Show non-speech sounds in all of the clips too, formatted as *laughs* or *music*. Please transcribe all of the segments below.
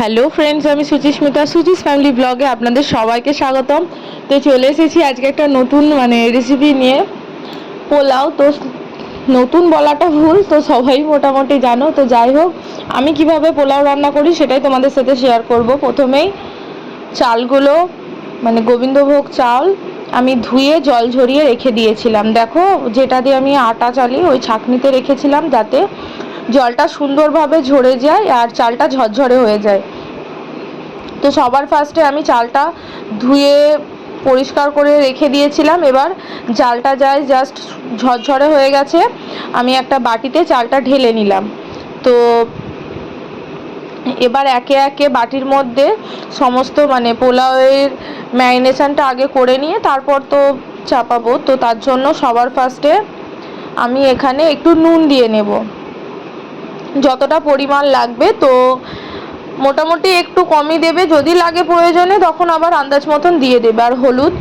Hello friends আমি Suchismita Suchi's family ব্লগে আপনাদের সবাইকে স্বাগতম। তো চলে এসেছি আজকে একটা নতুন মানে রেসিপি নিয়ে। পোলাও, তো নতুন বলাটা ভুল, তো সবাই মোটামুটি জানো। তো যাই হোক, আমি কীভাবে পোলাও রান্না করি সেটাই তোমাদের সাথে শেয়ার করব। প্রথমেই চালগুলো মানে গোবিন্দভোগ চাল, আমি ধুয়ে জল ঝরিয়ে রেখে দিয়েছিলাম। দেখো, যেটা দিয়ে আমি আটা চালি, ওই ছাঁকনিতে রেখেছিলাম যাতে জলটা সুন্দরভাবে ঝরে যায় আর চালটা ঝরঝরে হয়ে যায়। তো সবার ফার্স্টে আমি চালটা ধুয়ে পরিষ্কার করে রেখে দিয়েছিলাম। এবার জালটা যায় জাস্ট ঝরঝরে হয়ে গেছে। আমি একটা বাটিতে চালটা ঢেলে নিলাম। তো এবার একে একে বাটির মধ্যে সমস্ত মানে পোলাওয়ের ম্যারিনেশনটা আগে করে নিয়ে তারপর তো চাপাবো। তো তার জন্য সবার ফার্স্টে আমি এখানে একটু নুন দিয়ে নেব। যতটা পরিমাণ লাগবে, তো মোটামুটি একটু কমই দেবে। যদি লাগে প্রয়োজনে, তখন আবার আন্দাজ মতন দিয়ে দেবে। আর হলুদ,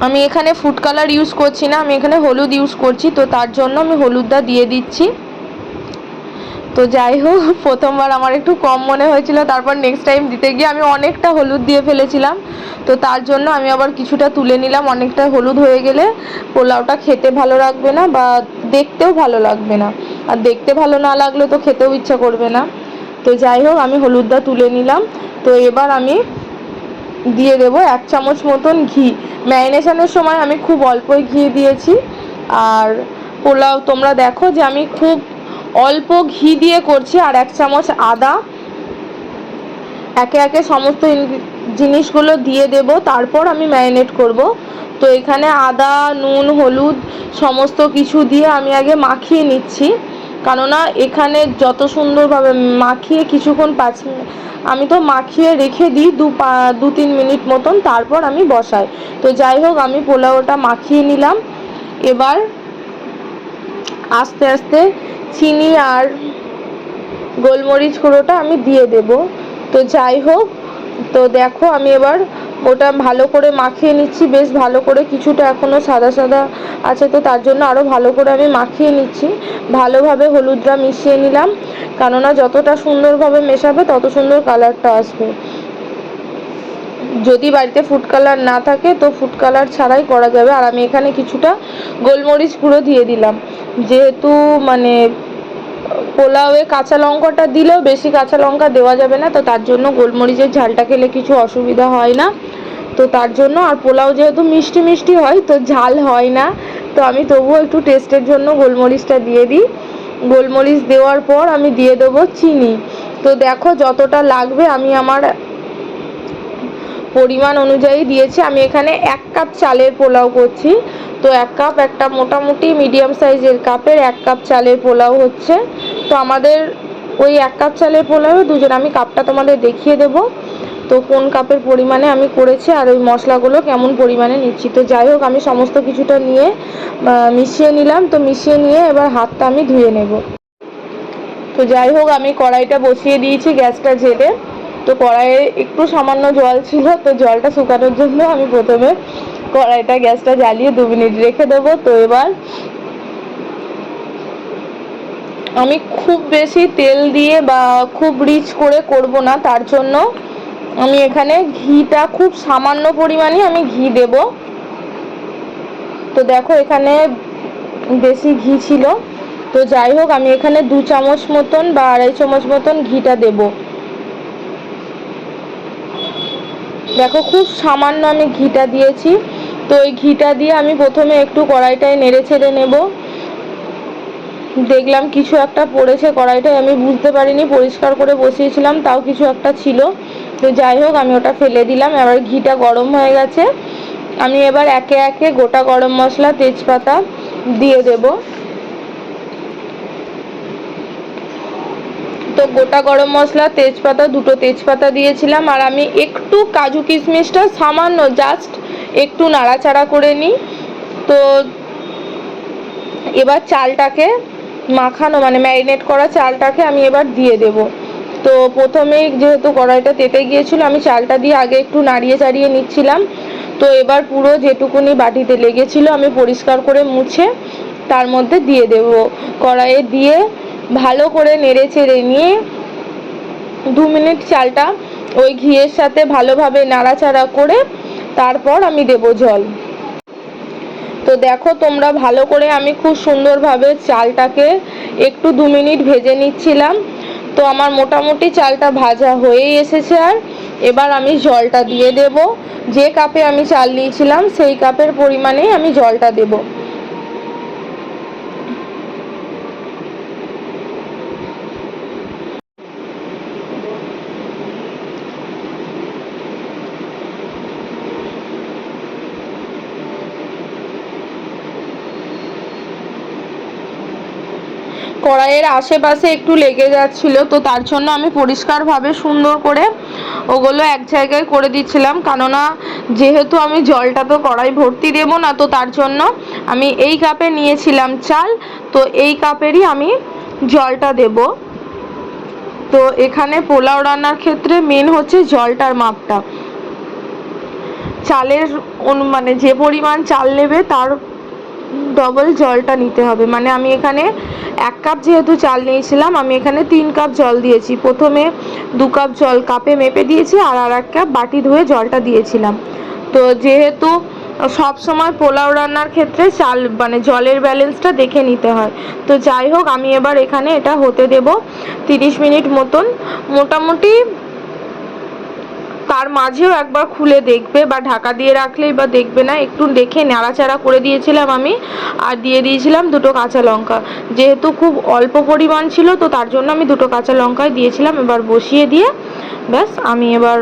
আমি এখানে ফুড কালার ইউজ করছি না, আমি এখানে হলুদ ইউজ করছি, তো তার জন্য আমি হলুদটা দিয়ে দিচ্ছি। তো যাই হোক, *laughs* প্রথমবার আমার একটু কম মনে হয়েছিল, তারপর নেক্সট টাইম দিতে গিয়ে আমি অনেকটা হলুদ দিয়ে ফেলেছিলাম। তো তার জন্য আমি আবার কিছুটা তুলে নিলাম, অনেকটা হলুদ হয়ে গেলে পোলাওটা খেতে ভালো লাগবে না বা দেখতেও ভালো লাগবে না। আর দেখতে ভালো না লাগলে তো খেতেও ইচ্ছা করবে না। তো যাই হোক, আমি হলুদটা তুলে নিলাম। তো এবার আমি দিয়ে দেব এক চামচ মতন ঘি। ম্যারিনেশনের সময় আমি খুব অল্পই ঘি দিয়েছি। আর পোলাও, তোমরা দেখো যে আমি খুব অল্প ঘি দিয়ে করছি আর এক চামচ আদা। একে একে সমস্ত জিনিসগুলো দিয়ে দেব, তারপর আমি ম্যারিনেট করব। তো এখানে আদা, নুন, হলুদ, সমস্ত কিছু দিয়ে আমি আগে মাখিয়ে নিচ্ছি। কেননা এখানে যত সুন্দরভাবে মাখিয়ে কিছুক্ষণ পাঁচ আমি তো মাখিয়ে রেখে দিই দু দু তিন মিনিট মতন, তারপর আমি বসাই। তো যাই হোক, আমি পোলাওটা মাখিয়ে নিলাম। এবার আস্তে আস্তে চিনি আর গোলমরিচ গুঁড়োটা আমি দিয়ে দেব। তো যাই হোক, তো দেখো আমি এবার ওটা ভালো করে মাখিয়ে নিচ্ছি, বেশ ভালো করে কিছুটা এখনও সাদা সাদা আছে তো তার জন্য আরও ভালো করে আমি মাখিয়ে নিচ্ছি। ভালোভাবে হলুদরা মিশিয়ে নিলাম, কেননা যতটা সুন্দরভাবে মেশাবে তত সুন্দর কালারটা আসবে। যদি বাড়িতে ফুড কালার না থাকে তো ফুড কালার ছাড়াই করা যাবে। আর আমি এখানে কিছুটা গোলমরিচ গুঁড়ো দিয়ে দিলাম। যেহেতু মানে পোলাওয়ে কাঁচা লঙ্কাটা দিলেও বেশি কাঁচা লঙ্কা দেওয়া যাবে না, তো তার জন্য গোলমরিচের ঝালটা খেলে কিছু অসুবিধা হয় না। তো তার জন্য আর পোলাও যেহেতু মিষ্টি মিষ্টি হয়, তো ঝাল হয় না। তো আমি তবুও একটু টেস্টের জন্য গোলমরিচটা দিয়ে দিই। গোলমরিচ দেওয়ার পর আমি দিয়ে দেবো চিনি। তো দেখো যতটা লাগবে আমি আমার পরিমাণ অনুযায়ী দিয়েছি। আমি এখানে এক কাপ চালের পোলাও করছি। তো এক কাপ একটা মোটামুটি মিডিয়াম সাইজের কাপের এক কাপ চালের পোলাও হচ্ছে। আমাদের ওই এক কাপ চালের পোলাও, দুজন আমি কাপটা তোমাদের দেখিয়ে দেব। তো কোন কাপের পরিমাণে আমি করেছি আর ওই মশলাগুলো কেমন পরিমাণে নিচ্ছি। তো যাই হোক, আমি সমস্ত কিছুটা নিয়ে মিশিয়ে নিলাম। তো মিশিয়ে নিয়ে এবার হাতটা আমি ধুয়ে নেব। তো যাই হোক, আমি কড়াইটা বসিয়ে দিয়েছি গ্যাসটা জেলে তো কড়াইয়ে একটু সামান্য জল ছিল, তো জলটা শুকানোর জন্য আমি প্রথমে কড়াইটা গ্যাসটা জ্বালিয়ে দু মিনিট রেখে দেবো। তো এবার আমি খুব বেশি তেল দিয়ে বা খুব রিচ করে করব না, তার জন্য আমি এখানে ঘিটা খুব সামান্য পরিমাণে আমি ঘি দেব। তো দেখো এখানে বেশি ঘি ছিল। তো যাই হোক, আমি এখানে দু চামচ মতন বা আড়াই চামচ মতন ঘিটা দেবো। দেখো খুব সামান্য আমি ঘিটা দিয়েছি। তো ওই ঘিটা দিয়ে আমি প্রথমে একটু কড়াইটায় নেড়ে ছেড়ে নেব। দেখলাম কিছু একটা পড়েছে কড়াইটায় আমি বুঝতে পারিনি, পরিষ্কার করে বসিয়েছিলাম, তাও কিছু একটা ছিল। তো যাই হোক, আমি ওটা ফেলে দিলাম, এবার ঘিটা গরম হয়ে গেছে। আমি এবার একে একে গোটা গরম মশলা, তেজপাতা দিয়ে দেবো। তো গোটা গরম মশলা, তেজপাতা, দুটো তেজপাতা দিয়েছিলাম, আর আমি একটু কাজু কিশমিশটা সামান্য জাস্ট একটু নাড়াচাড়া করে নিই। তো এবার চালটাকে মাখানো মানে ম্যারিনেট করা চালটাকে আমি এবার দিয়ে দেব। তো প্রথমেই যেহেতু কড়াইটা তেতে গিয়েছিল, আমি চালটা দিয়ে আগে একটু নাড়িয়ে চাড়িয়ে নিচ্ছিলাম। তো এবার পুরো যেটুকুনি বাটিতে লেগেছিল, আমি পরিষ্কার করে মুছে তার মধ্যে দিয়ে দেব। কড়াইয়ে দিয়ে ভালো করে নেড়ে চেড়ে নিয়ে দু মিনিট চালটা ওই ঘিয়ের সাথে ভালোভাবে নাড়াচাড়া করে তারপর আমি দেব জল। তো দেখো, তোমরা ভালো করে আমি খুব সুন্দরভাবে চালটাকে একটু দু মিনিট ভেজে নিচ্ছিলাম। তো আমার মোটামুটি চালটা ভাজা হয়েই এসেছে আর। এবার আমি জলটা দিয়ে দেব। যে কাপে আমি চাল নিয়েছিলাম সেই কাপের পরিমাণেই আমি জলটা দেবো। কড়াইয়ের আশেপাশে একটু লেগে যাচ্ছিল, তো তার জন্য আমি পরিষ্কারভাবে সুন্দর করে ওগুলো এক জায়গায় করে দিচ্ছিলাম। কেননা যেহেতু আমি জলটা তো কড়াই ভর্তি দেবো না, তো তার জন্য আমি এই কাপে নিয়েছিলাম চাল, তো এই কাপেরই আমি জলটা দেব। তো এখানে পোলাও রান্নার ক্ষেত্রে মেন হচ্ছে জলটার মাপটা। চালের মানে যে পরিমাণ চাল নেবে তার ডবল জলটা নিতে হবে। মানে আমি এখানে এক কাপ যেহেতু চাল নিয়েছিলাম, আমি এখানে তিন কাপ জল দিয়েছি। প্রথমে দু কাপ জল কাপে মেপে দিয়েছি আর আর এক কাপ বাটি ধুয়ে জলটা দিয়েছিলাম। তো যেহেতু সব সময় পোলাও রান্নার ক্ষেত্রে চাল মানে জলের ব্যালেন্সটা দেখে নিতে হয়। তো যাই হোক, আমি এবার এখানে এটা হতে দেব। তিরিশ মিনিট মতন। মোটামুটি তার মাঝেও একবার খুলে দেখবে বা ঢাকা দিয়ে রাখলেই বা দেখবে না। একটু দেখে নাড়াচাড়া করে দিয়েছিলাম আমি আর দিয়ে দিয়েছিলাম দুটো কাঁচা লঙ্কা। যেহেতু খুব অল্প পরিমাণ ছিল, তো তার জন্য আমি দুটো কাঁচা লঙ্কায় দিয়েছিলাম। এবার বসিয়ে দিয়ে ব্যাস আমি এবার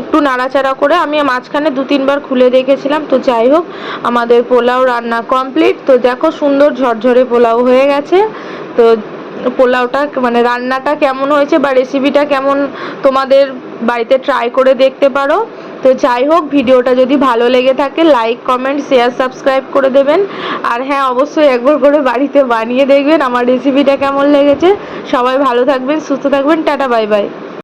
একটু নাড়াচাড়া করে আমি মাঝখানে দু তিনবার খুলে দেখেছিলাম। তো যাই হোক, আমাদের পোলাও রান্না কমপ্লিট। তো দেখো সুন্দর ঝরঝরে পোলাও হয়ে গেছে। তো পোলাওটা মানে রান্নাটা কেমন হয়েছে বা রেসিপিটা কেমন তোমাদের বাড়িতে ট্রাই করে দেখতে পারো। তো যাই হোক, ভিডিওটা যদি ভালো লেগে থাকে লাইক কমেন্ট শেয়ার সাবস্ক্রাইব করে দেবেন। আর হ্যাঁ অবশ্যই একবার করে বাড়িতে বানিয়ে দেখবেন আমার রেসিপিটা কেমন লেগেছে। সবাই ভালো থাকবেন, সুস্থ থাকবেন, টাটা বাই বাই